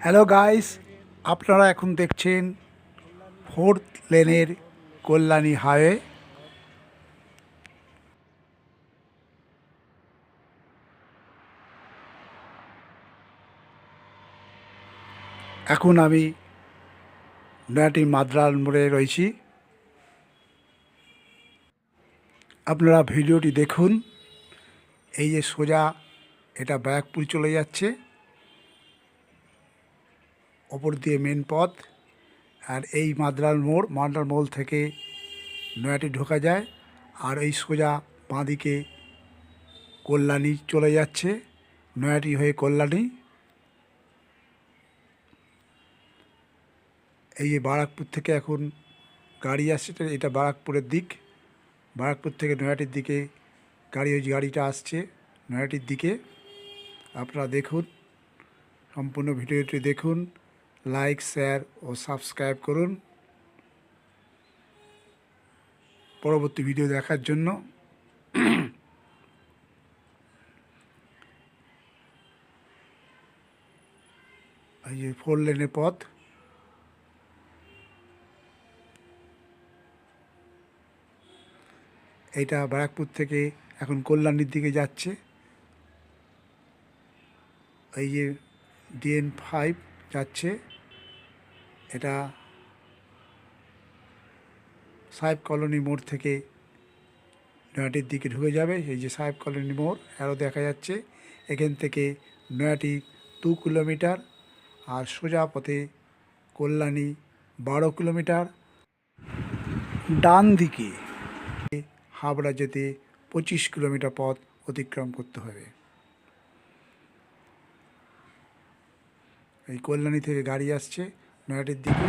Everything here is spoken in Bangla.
হ্যালো গাইস আপনারা এখন দেখছেন ফোর্থ লেনের কল্যাণী হাইওয়ে এখন আমি নয়াটি মাদ্রাল মোড়ে রয়েছি। আপনারা ভিডিওটি দেখুন। এই যে সোজা, এটা ব্যারাকপুর চলে যাচ্ছে। ওপর দিয়ে মেন পথ। আর এই মাদ্রাল মোড় মাদ্রাল মোড় থেকে নয়াটি ঢোকা যায়। আর এই সোজা বাঁদিকে কল্যাণী চলে যাচ্ছে, নয়াটি হয়ে কল্যাণী। এই যে বারাকপুর থেকে এখন গাড়ি আসছে, এটা বারাকপুরের দিক। বারাকপুর থেকে নয়াটির দিকে গাড়ি, ওই গাড়িটা আসছে নয়াটির দিকে। আপনারা দেখুন, সম্পূর্ণ ভিডিওটি দেখুন। লাইক শেয়ার ও সাবস্ক্রাইব করুন। পরবর্তী ভিডিও দেখার জন্য। এই যে ফোর লেনের পথ। এটা ব্যারাকপুর থেকে এখন কল্যাণীর দিকে যাচ্ছে। এই যে ডিএন ফাইভ যাচ্ছে। এটা সাহেব কলোনি মোড় থেকে নয়াটির দিকে ঢুকে যাবে। এই যে সাহেব কলোনি মোড়, আরও দেখা যাচ্ছে। এখান থেকে নয়াটি দু কিলোমিটার আর সোজা পথে কল্যাণী বারো কিলোমিটার। ডান দিকে হাবড়া যেতে পঁচিশ কিলোমিটার পথ অতিক্রম করতে হবে। এই কল্যাণী থেকে গাড়ি আসছে নয়াটির দিকে।